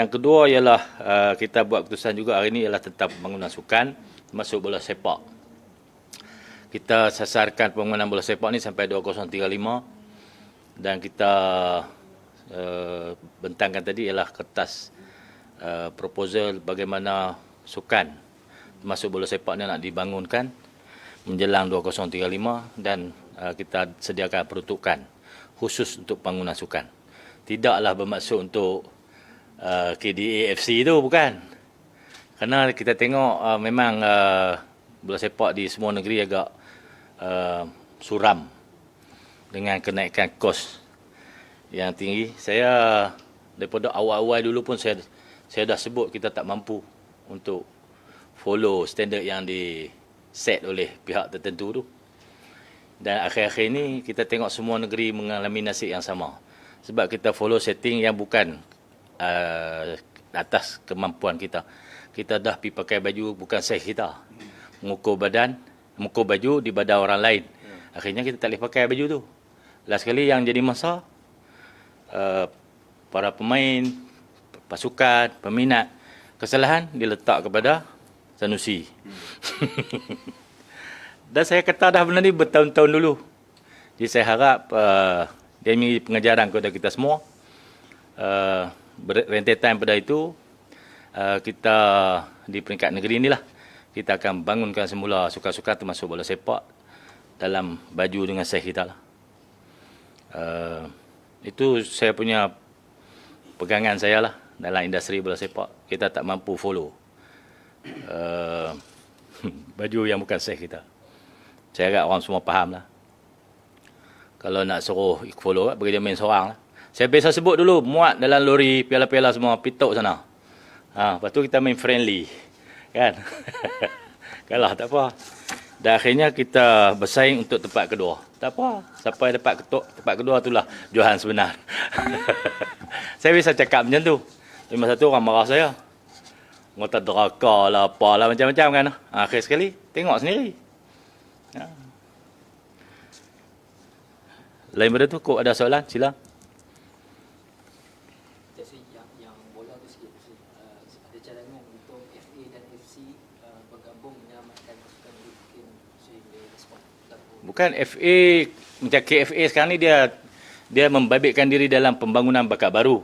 yang kedua ialah uh, kita buat keputusan juga hari ini ialah tentang pembangunan sukan termasuk bola sepak. Kita sasarkan pembangunan bola sepak ni sampai 2035 dan kita uh, bentangkan tadi ialah kertas uh, proposal bagaimana sukan termasuk bola sepak ni nak dibangunkan menjelang 2035 dan uh, kita sediakan peruntukan khusus untuk pembangunan sukan. Tidaklah bermaksud untuk uh, KDAFC itu bukan. Kerana kita tengok uh, memang uh, bola sepak di semua negeri agak uh, suram dengan kenaikan kos yang tinggi. Saya daripada awal-awal dulu pun saya saya dah sebut kita tak mampu untuk follow standard yang di set oleh pihak tertentu tu. Dan akhir-akhir ini kita tengok semua negeri mengalami nasib yang sama. Sebab kita follow setting yang bukan uh, atas kemampuan kita. Kita dah pergi pakai baju bukan saiz kita. Mengukur badan, mengukur baju di badan orang lain. Akhirnya kita tak boleh pakai baju tu. Last sekali yang jadi masa, uh, para pemain, pasukan, peminat, kesalahan diletak kepada Sanusi. Dan saya kata dah benda ni bertahun-tahun dulu. Jadi saya harap uh, dia ini pengajaran kepada kita semua. Uh, rentetan pada itu uh, kita di peringkat negeri inilah kita akan bangunkan semula suka-suka termasuk bola sepak dalam baju dengan saiz kita lah. Uh, itu saya punya pegangan saya lah dalam industri bola sepak. Kita tak mampu follow uh, baju yang bukan saiz kita. Saya harap orang semua faham lah. Kalau nak suruh follow, bagi dia main seorang lah. Saya biasa sebut dulu, muat dalam lori, piala-piala semua, pitok sana. Ha, lepas tu kita main friendly. Kan? Kalah, tak apa. Dan akhirnya kita bersaing untuk tempat kedua. Tak apa. Siapa yang dapat ketuk, tempat kedua itulah Johan sebenar. saya bisa cakap macam tu. Lima satu orang marah saya. Ngota deraka lah, apalah, macam-macam kan. Akhir sekali, tengok sendiri. Ha. Lain pada tu, kok ada soalan? Sila. Bukan FA macam KFA sekarang ni dia dia membabitkan diri dalam pembangunan bakat baru.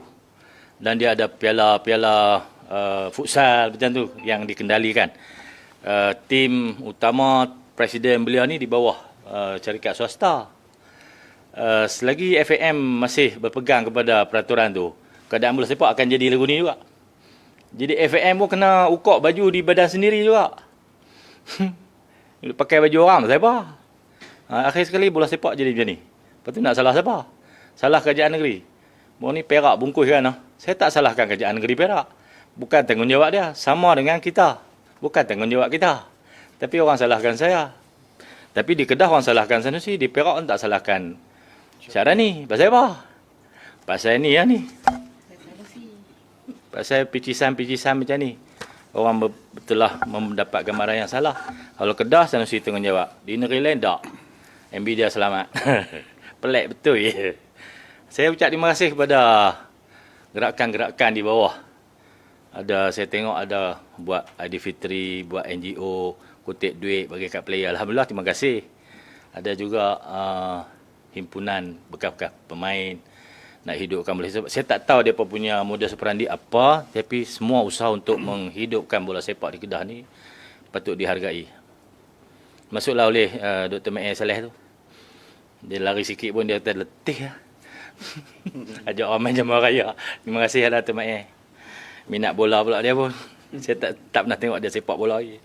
Dan dia ada piala-piala uh, futsal macam tu yang dikendalikan. Uh, tim utama presiden beliau ni di bawah uh, syarikat swasta. Uh, selagi FAM masih berpegang kepada peraturan tu, keadaan bola sepak akan jadi lagu ni juga. Jadi FAM pun kena ukok baju di badan sendiri juga. Pakai baju orang tak apa. Ha, akhir sekali bola sepak jadi macam ni. Lepas tu nak salah siapa? Salah kerajaan negeri. Mau ni Perak bungkus kan? Ah? Saya tak salahkan kerajaan negeri Perak. Bukan tanggungjawab dia. Sama dengan kita. Bukan tanggungjawab kita. Tapi orang salahkan saya. Tapi di Kedah orang salahkan Sanusi. Di Perak orang tak salahkan Syara ni. Pasal apa? Pasal ni ya ni. Pasal picisan-picisan macam ni. Orang betul lah mendapat gambaran yang salah. Kalau Kedah Sanusi tanggungjawab. Di negeri lain tak. MB dia selamat. Pelik betul ya. Saya ucap terima kasih kepada gerakan-gerakan di bawah. Ada saya tengok ada buat ID Fitri, buat NGO, kutip duit bagi kat player. Alhamdulillah terima kasih. Ada juga uh, himpunan bekas-bekas pemain nak hidupkan bola sepak. Saya tak tahu dia punya modus operandi apa, tapi semua usaha untuk menghidupkan bola sepak di Kedah ni patut dihargai masuklah oleh uh, Dr. Mek Saleh tu. Dia lari sikit pun dia letih lah. Ajak orang main jemaah raya. Terima kasih lah Dr. Mek Minat bola pula dia pun. Saya tak tak pernah tengok dia sepak bola lagi.